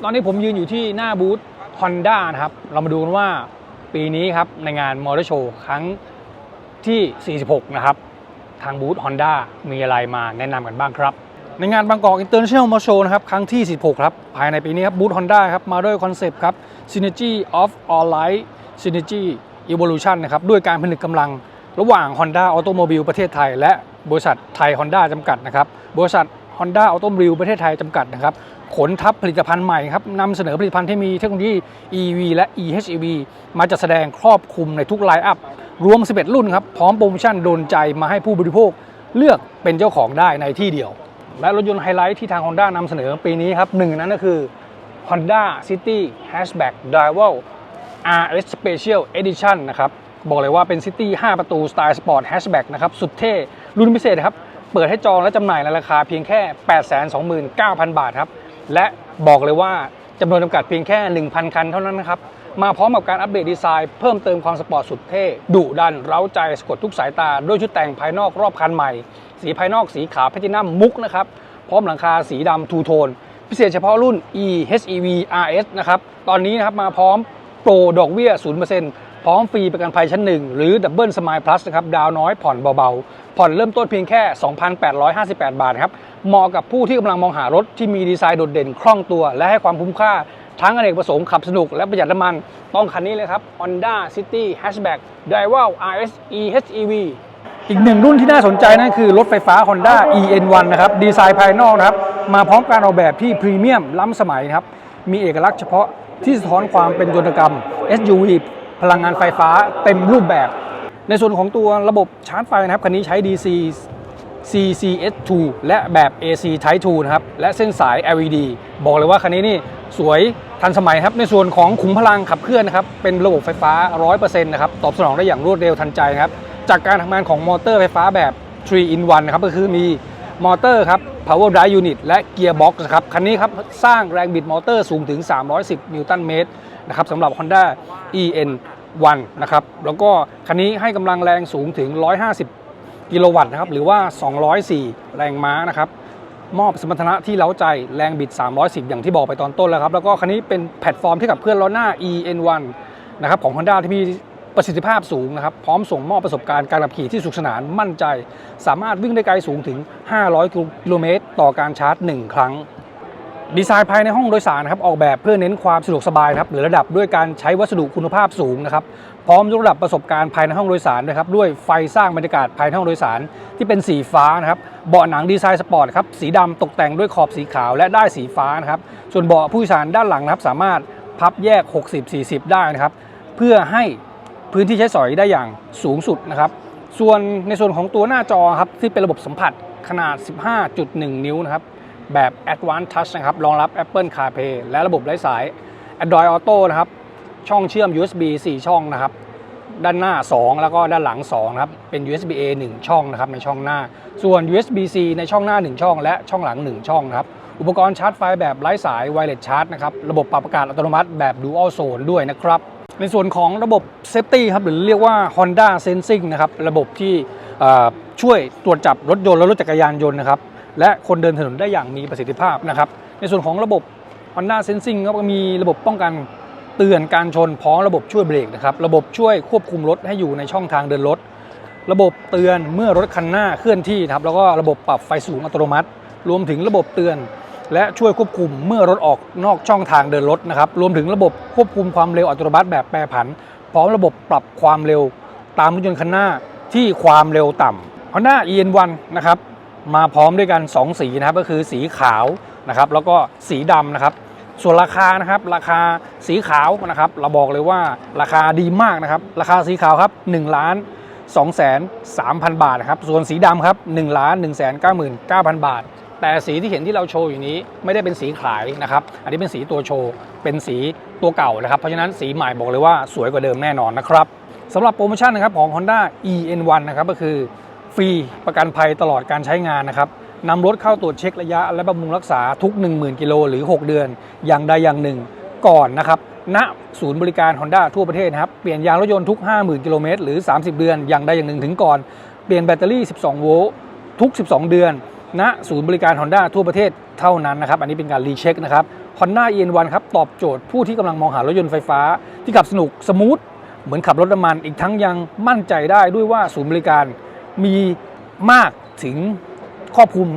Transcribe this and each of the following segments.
ับตอนนี้ผมยืนอยู่ที่หน้าบูธ Honda นะครับ เรามาดูกันว่าปีนี้ครับในงานมอเตอร์โชว์ครั้งที่ 46 นะครับ ทางบูธ Honda มีอะไรมาแนะนำกันบ้างครับ ในงานบางกอก International Motor Show นะครับ ครั้งที่46ครับ ภายในปีนี้ครับบูธ Honda ครับ มาด้วยคอนเซปต์ครับ Synergy of All Life Synergy Evolution นะครับ ด้วยการผนึกกำลังระหว่าง Honda Automobile ประเทศไทย และบริษัทไทย Honda จำกัดนะครับบริษัท Honda Automobile ประเทศไทยจำกัดนะครับขนทัพผลิตภัณฑ์ใหม่ครับนำเสนอผลิตภัณฑ์ที่มีเทคโนโลยี EV และ EHEV มาจัดแสดงครอบคลุมในทุกไลน์อัพรวม 11 รุ่นครับ พร้อมโปรโมชั่นโดนใจมาให้ผู้บริโภคเลือกเป็นเจ้าของได้ในที่เดียว และรถยนต์ไฮไลท์ที่ทาง Honda นำเสนอปีนี้ครับหนึ่งนั้นก็คือ Honda City Hatchback Drival RS Special Edition นะครับบอกเลยว่าเป็น City 5 ประตูสไตล์สปอร์ตแฮชแบ็กนะครับสุดเท่รุ่นพิเศษครับ เปิดให้จองและจำหน่ายในราคาเพียงแค่ 829,000 บาทครับ และบอกเลยว่าจำนวนจำกัดเพียงแค่ 1,000 คันเท่านั้นนะครับ มาพร้อมกับการอัปเดตดีไซน์เพิ่มเติมความสปอร์ตสุดเท่ดุดัน เร้าใจสะกดทุกสายตา ด้วยชุดแต่งภายนอกรอบคันใหม่ สีภายนอกสีขาวแพลตินัมมุกนะครับ พร้อมหลังคาสีดำทูโทน พิเศษเฉพาะรุ่น e HEV RS นะครับ ตอนนี้นะครับมาพร้อมโปรดอกเบี้ย0% พร้อมฟรีประกันภัยชั้นหนึ่งหรือดับเบิลสมายพลัสนะครับดาวน้อยผ่อนเบาๆ ผ่อนเริ่มต้นเพียงแค่ 2,858 บาทครับเหมาะกับผู้ที่กำลังมองหารถที่มีดีไซน์โดดเด่นคล่องตัว และให้ความคุ้มค่าทั้งอเนกประสงค์ขับสนุกและประหยัดน้ำมัน ต้องคันนี้เลยครับ Honda City Hatchback d i v a l RS EHEV อีกหนึ่งรุ่นที่น่าสนใจนั่นคือรถไฟฟ้า Honda EN1 นะครับดีไซน์ภายนอกนะครับมาพร้อมการออกแบบที่พรีเมียมล้ำสมัยครับมีเอกลักษณ์เฉพาะที่สะท้อนความเป็นยนตกรรม SUV พลังงานไฟฟ้าเต็มรูปแบบ ในส่วนของตัวระบบชาร์จไฟนะครับคันนี้ใช้ DC CCS2 และแบบ AC Type 2นะครับ และเส้นสาย LED บอกเลยว่าคันนี้นี่สวยทันสมัยครับ ในส่วนของขุมพลังขับเคลื่อนนะครับ เป็นระบบไฟฟ้า 100%นะครับ ตอบสนองได้อย่างรวดเร็วทันใจนะครับ จากการทำงานของมอเตอร์ไฟฟ้าแบบ 3 in 1 นะครับ ก็คือมีมอเตอร์ครับ power drive unit และ gearbox นะครับ คันนี้ครับ สร้างแรงบิดมอเตอร์สูงถึง 310 นิวตันเมตร นะครับสำหรับ Honda EN 1 นะครับแล้วก็คันนี้ให้กำลังแรงสูงถึง 150 กิโลวัตต์นะครับหรือว่า 204 แรงม้านะครับมอบสมรรถนะที่เล้าใจแรงบิด 310 อย่างที่บอกไปตอนต้นแล้วครับ แล้วก็คันนี้เป็นแพลตฟอร์มที่กับเพื่อนล้อหน้า EN1 นะครับของ Honda ที่มีประสิทธิภาพสูงนะครับ พร้อมส่งมอบประสบการณ์การขับขี่ที่สุขสนานมั่นใจ สามารถวิ่งได้ไกลสูงถึง 500 กิโลเมตร ต่อการชาร์จ 1 ครั้ง ดีไซน์ภายในห้องโดยสารนะครับออกแบบเพื่อเน้นความสะดวกสบายครับหรือระดับด้วยการใช้วัสดุคุณภาพสูงนะครับพร้อมยกระดับประสบการณ์ภายในห้องโดยสารนะครับด้วยไฟสร้างบรรยากาศภายในห้องโดยสารที่เป็นสีฟ้านะครับเบาะหนังดีไซน์สปอร์ตครับสีดำตกแต่งด้วยขอบสีขาวและได้สีฟ้านะครับส่วนเบาะผู้โดยสารด้านหลังนะครับสามารถพับแยก 60-40 ได้นะครับเพื่อให้พื้นที่ใช้สอยได้อย่างสูงสุดนะครับส่วนในส่วนของตัวหน้าจอครับที่เป็นระบบสัมผัสขนาด 15.1 นิ้วนะครับ แบบ Advanced Touch นะครับ รองรับ Apple CarPlay และระบบไร้สาย Android Auto นะครับ ช่องเชื่อม USB 4 ช่องนะครับ ด้านหน้า 2 แล้วก็ด้านหลัง2นะครับ เป็น USB A 1 ช่องนะครับในช่องหน้า ส่วน USB C ในช่องหน้า 1 ช่อง และช่องหลัง 1 ช่องนะครับ อุปกรณ์ชาร์จไฟแบบไร้สาย Wireless Charge นะครับ ระบบปรับอากาศอัตโนมัติแบบ Dual Zone ด้วยนะครับ ในส่วนของระบบ Safety ครับ หรือเรียกว่า Honda Sensing นะครับ ระบบที่ช่วยตรวจจับรถยนต์และรถจักรยานยนต์นะครับ และคนเดินถนนได้อย่างมีประสิทธิภาพนะครับ ในส่วนของระบบ Honda Sensing ก็มีระบบป้องกันเตือนการชนพร้อมระบบช่วยเบรกนะครับ ระบบช่วยควบคุมรถให้อยู่ในช่องทางเดินรถ ระบบเตือนเมื่อรถคันหน้าเคลื่อนที่ครับ แล้วก็ระบบปรับไฟสูงอัตโนมัติ รวมถึงระบบเตือน และช่วยควบคุมเมื่อรถออกนอกช่องทางเดินรถนะครับ รวมถึงระบบควบคุมความเร็วอัตโนมัติแบบแปรผัน พร้อมระบบปรับความเร็วตามรถยนต์คันหน้าที่ความเร็วต่ำ Honda EN1 นะครับ มาพร้อมด้วยกัน 2 สีนะครับก็คือสีขาวนะครับ แล้วก็สีดำนะครับ ส่วนราคานะครับราคาสีขาวนะครับเราบอกเลยว่าราคาดีมากนะครับ ราคาสีขาวครับ1ล้าน2แสน3,000 บาทนะครับ ส่วนสีดำครับ1ล้าน1แสน99,000 บาท แต่สีที่เห็นที่เราโชว์อยู่นี้ไม่ได้เป็นสีขายนะครับ อันนี้เป็นสีตัวโชว์ เป็นสีตัวเก่านะครับ เพราะฉะนั้นสีใหม่บอกเลยว่าสวยกว่าเดิมแน่นอนนะครับสำหรับโปรโมชั่นนะครับของ Honda EN1 นะครับก็คือ ฟรีประกันภัยตลอดการใช้งานนะครับนำรถเข้าตรวจเช็คระยะ และบำรุงรักษาทุก 10,000 กิโลหรือ 6 เดือน อย่างใดอย่างหนึ่ง ก่อนนะครับณศูนย์บริการ Honda ทั่วประเทศนะครับเปลี่ยนยางรถยนต์ทุก 50,000 กิโลเมตรหรือ 30 เดือน อย่างใดอย่างหนึ่งถึงก่อน เปลี่ยนแบตเตอรี่ 12 โวลต์ทุก 12 เดือน ณศูนย์บริการ Honda ทั่วประเทศเท่านั้นนะครับ อันนี้เป็นการรีเช็คนะครับ Honda EN1 ครับตอบโจทย์ผู้ที่กำลังมองหารถยนต์ไฟฟ้า ที่ขับสนุกสมูทเหมือนขับรถน้ำมันอีกทั้งยังมั่นใจได้ด้วยว่าศูนย์บริการ มีมากถึงครอบคลุม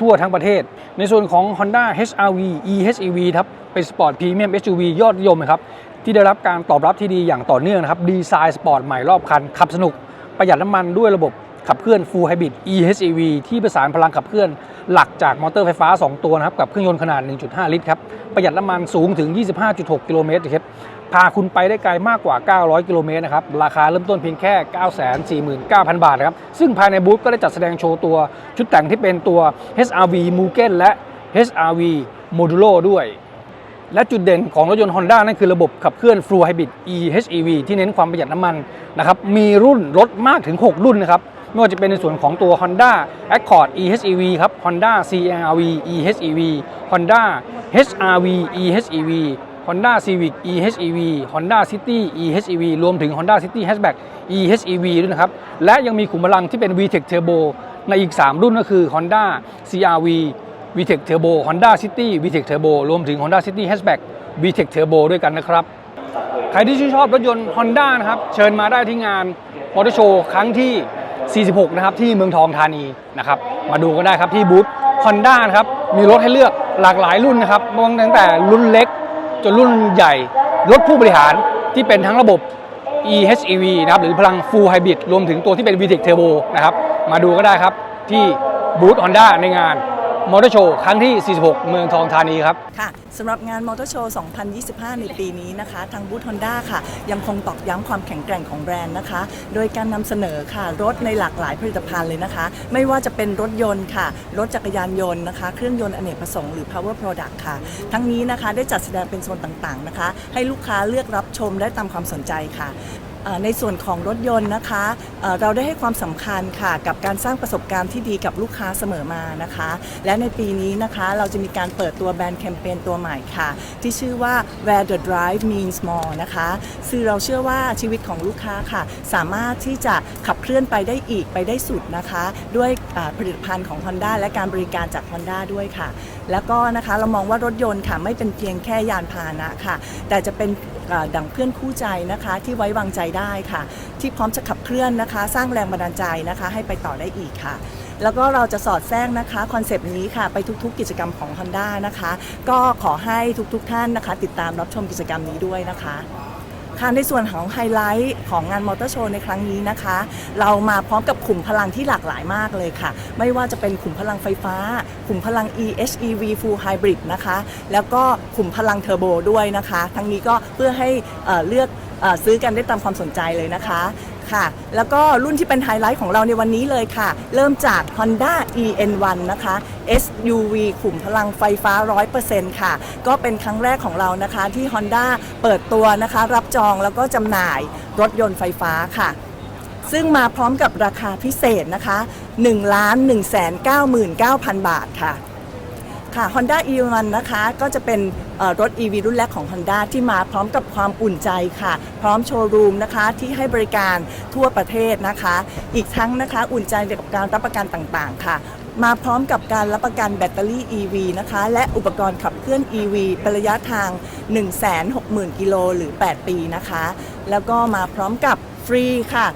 ทั่วทั้งประเทศ ในส่วนของ Honda HRV eHEV ครับ เป็นสปอร์ตพรีเมียม SUV ยอดนิยมครับ ที่ได้รับการตอบรับที่ดีอย่างต่อเนื่องนะครับ ดีไซน์สปอร์ตใหม่รอบคัน ขับสนุก ประหยัดน้ำมันด้วยระบบ ขับเคลื่อน Full Hybrid eHEV ที่ประสานพลังขับเคลื่อนหลักจากมอเตอร์ไฟฟ้า 2 ตัวนะครับ กับเครื่องยนต์ขนาด 1.5 ลิตรครับ ประหยัดน้ำมันสูงถึง 25.6 กิโลเมตรครับพาคุณไปได้ไกลมากกว่า 900 กิโลเมตรนะครับ ราคาเริ่มต้นเพียงแค่ 949,000 บาทนะครับ ซึ่งภายในบูธก็ได้จัดแสดงโชว์ตัว ชุดแต่งที่เป็นตัว HRV Mugen และ HRV Modulo ด้วยและจุดเด่นของรถยนต์ Honda นั่นคือระบบขับเคลื่อน Full Hybrid eHEV ที่เน้นความประหยัดน้ำมันนะครับ มีรุ่นรถมากถึง 6 รุ่นนะครับ ไม่ว่าจะเป็นในส่วนของตัว Honda Accord eHEV ครับ Honda CR-V eHEV Honda HR-V eHEV Honda Civic eHEV Honda City eHEV รวมถึง Honda City Hatchback eHEV ด้วยนะครับ และยังมีขุมพลังที่เป็น VTEC Turbo ในอีก 3 รุ่นก็คือ Honda CR-V VTEC Turbo Honda City VTEC Turbo รวมถึง Honda City Hatchback VTEC Turbo ด้วยกันนะครับ ใครที่ชื่นชอบรถยนต์ Honda นะครับ เชิญมาได้ที่งานมอเตอร์โชว์ครั้งที่ 46 นะครับที่เมืองทองธานีนะครับมาดูก็ได้ครับที่บูธฮอนด้านะครับมีรถให้เลือกหลากหลายรุ่นนะครับตั้งแต่รุ่นเล็กจนรุ่นใหญ่ รถผู้บริหารที่เป็นทั้งระบบ eHEV นะครับหรือพลัง Full Hybrid รวมถึงตัวที่เป็น VTEC Turbo นะครับมาดูก็ได้ครับที่บูธ Honda ในงาน มอเตอร์โชว์ครั้งที่ 46 เมืองทองธานีครับ ค่ะสำหรับงานมอเตอร์โชว์ 2025 ในปีนี้นะคะ ทางบูธฮอนด้าค่ะ ยังคงตอกย้ำความแข็งแกร่งของแบรนด์นะคะ โดยการนำเสนอค่ะ รถในหลากหลายผลิตภัณฑ์เลยนะคะ ไม่ว่าจะเป็นรถยนต์ค่ะ รถจักรยานยนต์นะคะ เครื่องยนต์อเนกประสงค์หรือ power product ค่ะ ทั้งนี้นะคะได้จัดแสดงเป็นโซนต่างๆนะคะ ให้ลูกค้าเลือกรับชมได้ตามความสนใจค่ะ ในส่วนของรถยนต์นะคะเราได้ให้ความสำคัญค่ะกับการสร้างประสบการณ์ที่ดีกับลูกค้าเสมอมานะคะ และในปีนี้นะคะเราจะมีการเปิดตัวแบรนด์แคมเปญตัวใหม่ค่ะ ที่ชื่อว่า Where the Drive Means More นะคะซึ่งเราเชื่อว่าชีวิตของลูกค้าค่ะ สามารถที่จะขับเคลื่อนไปได้อีกไปได้สุดนะคะ ด้วยผลิตภัณฑ์ของ Honda และการบริการจาก Honda ด้วยค่ะ แล้วก็นะคะเรามองว่ารถยนต์ค่ะไม่เป็นเพียงแค่ยานพาหนะค่ะ แต่จะเป็นดั่งเพื่อนคู่ใจนะคะที่ไว้วางใจได้ค่ะ ที่พร้อมจะขับเคลื่อนนะคะ สร้างแรงบันดาลใจนะคะ ให้ไปต่อได้อีกค่ะ แล้วก็เราจะสอดแทรกนะคะคอนเซปต์นี้ค่ะไปทุกๆ กิจกรรมของ Honda นะคะ ก็ขอให้ทุกๆท่านนะคะ ติดตามรับชมกิจกรรมนี้ด้วยนะคะ ค่ะในส่วนของไฮไลท์ของงานมอเตอร์โชว์ในครั้งนี้นะคะ เรามาพร้อมกับขุมพลังที่หลากหลายมากเลยค่ะ ไม่ว่าจะเป็นขุมพลังไฟฟ้า ขุมพลัง eHEV Full Hybrid นะคะ แล้วก็ขุมพลังเทอร์โบด้วยนะคะ ทั้งนี้ก็เพื่อให้เเลือกอซื้อกันได้ตามความสนใจเลยนะคะ ค่ะ แล้วก็รุ่นที่เป็นไฮไลท์ของเราในวันนี้เลยค่ะ เริ่มจาก Honda EN1 นะคะ SUV ขุมพลังไฟฟ้า 100%ค่ะ ก็เป็นครั้งแรกของเรานะคะที่ Honda เปิดตัวนะคะ รับจองแล้วก็จำหน่ายรถยนต์ไฟฟ้าค่ะ ซึ่งมาพร้อมกับราคาพิเศษนะคะ 1 1 9 9 0 0 0 บาทค่ะ ค่ะ Honda e1 นะคะ ก็จะเป็นเอ่อรถ EV รุ่นแรกของ Honda ที่มาพร้อมกับความอุ่นใจค่ะ พร้อมโชว์รูมนะคะ ที่ให้บริการทั่วประเทศนะคะ อีกทั้งนะคะอุ่นใจกับการรับประกันต่างๆ ค่ะ มาพร้อมกับการรับประกันแบตเตอรี่ EV นะคะ และอุปกรณ์ขับเคลื่อน EV เป็นระยะทาง 160,000 กิโลหรือ 8 ปีนะคะ แล้วก็มาพร้อมกับฟรีค่ะ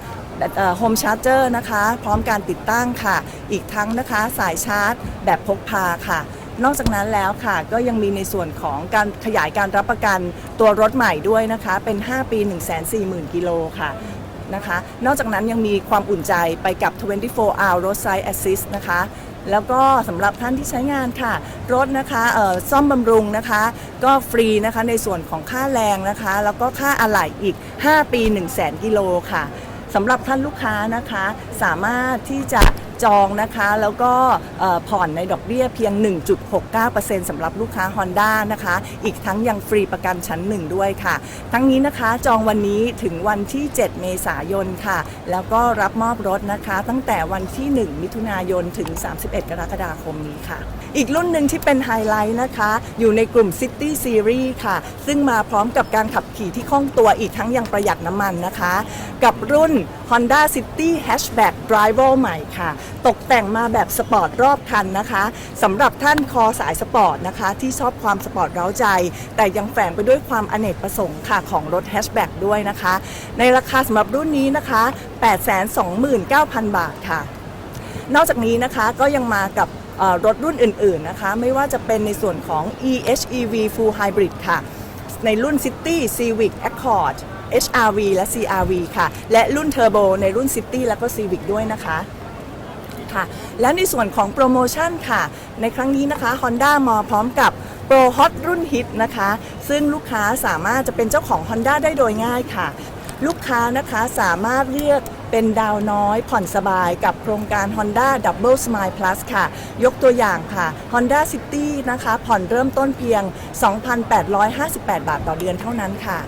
โฮมชาร์เจอร์นะคะ พร้อมการติดตั้งค่ะ อีกทั้งนะคะสายชาร์จแบบพกพาค่ะ นอกจากนั้นแล้วค่ะก็ยังมีในส่วนของการขยายการรับประกันตัวรถใหม่ด้วยนะคะ เป็น 5 ปี 140,000 กิโลค่ะนะคะ นอกจากนั้นยังมีความอุ่นใจไปกับ 24 hour roadside assist นะคะแล้วก็สำหรับท่านที่ใช้งานค่ะ รถนะคะซ่อมบำรุงนะคะ ก็ฟรีนะคะในส่วนของค่าแรงนะคะ แล้วก็ค่าอะไหล่อีก 5 ปี 1 0 0 0 0 0กิโลค่ะสำหรับท่านลูกค้านะคะ สามารถที่จะ จองนะคะแล้วก็ผ่อนในดอกเบี้ยเพียง 1.69%สำหรับลูกค้า Honda นะคะ อีกทั้งยังฟรีประกันชั้นหนึ่งด้วยค่ะ ทั้งนี้นะคะจองวันนี้ถึงวันที่ 7 เมษายนค่ะ แล้วก็รับมอบรถนะคะ ตั้งแต่วันที่ 1 มิถุนายนถึง 31 กรกฎาคมนี้ค่ะ อีกรุ่นหนึ่งที่เป็นไฮไลท์นะคะ อยู่ในกลุ่ม City Series ค่ะ ซึ่งมาพร้อมกับการขับขี่ที่คล่องตัวอีกทั้งยังประหยัดน้ำมันนะคะ กับรุ่น Honda City Hatchback Driver ใหม่ค่ะ ตกแต่งมาแบบสปอร์ตรอบคันนะคะสำหรับท่านคอสายสปอร์ตนะคะ ที่ชอบความสปอร์ตเร้าใจ แต่ยังแฝงไปด้วยความอเนกประสงค์ค่ะของรถแฮชแบ็กด้วยนะคะ ในราคาสำหรับรุ่นนี้นะคะ 829,000 บาทค่ะ นอกจากนี้นะคะก็ยังมากับรถรุ่นอื่นๆนะคะ ไม่ว่าจะเป็นในส่วนของ EHEV Full Hybrid ค่ะ ในรุ่น City Civic Accord HRV และ CRV ค่ะ และรุ่น Turbo ในรุ่น City แล้วก็ Civic ด้วยนะคะค่ะและในส่วนของโปรโมชั่นค่ะ ในครั้งนี้นะคะ Honda มาพร้อมกับโปรฮอตรุ่นฮิตนะคะ ซึ่งลูกค้าสามารถจะเป็นเจ้าของ Honda ได้โดยง่ายค่ะ ลูกค้านะคะสามารถเรียกเป็นดาวน้อยผ่อนสบายกับโครงการ Honda Double Smile Plus ค่ะ ยกตัวอย่างค่ะ Honda City นะคะ ผ่อนเริ่มต้นเพียง 2,858 บาทต่อเดือนเท่านั้นค่ะ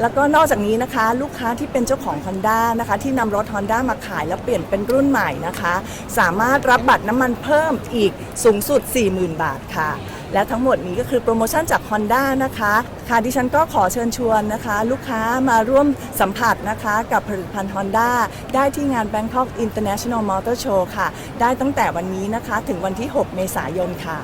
แล้วก็นอกจากนี้นะคะ ลูกค้าที่เป็นเจ้าของ Honda นะคะ ที่นำรถ Honda มาขายแล้วเปลี่ยนเป็นรุ่นใหม่นะคะ สามารถรับบัตรน้ำมันเพิ่มอีกสูงสุด 40,000 บาทค่ะ และทั้งหมดนี้ก็คือโปรโมชั่นจาก Honda นะคะ ค่ะดิฉันก็ขอเชิญชวนนะคะ ลูกค้ามาร่วมสัมผัสนะคะ กับผลิตภัณฑ์ Honda ได้ที่งาน Bangkok International Motor Show ค่ะ ได้ตั้งแต่วันนี้นะคะถึงวันที่ 6 เมษายนค่ะ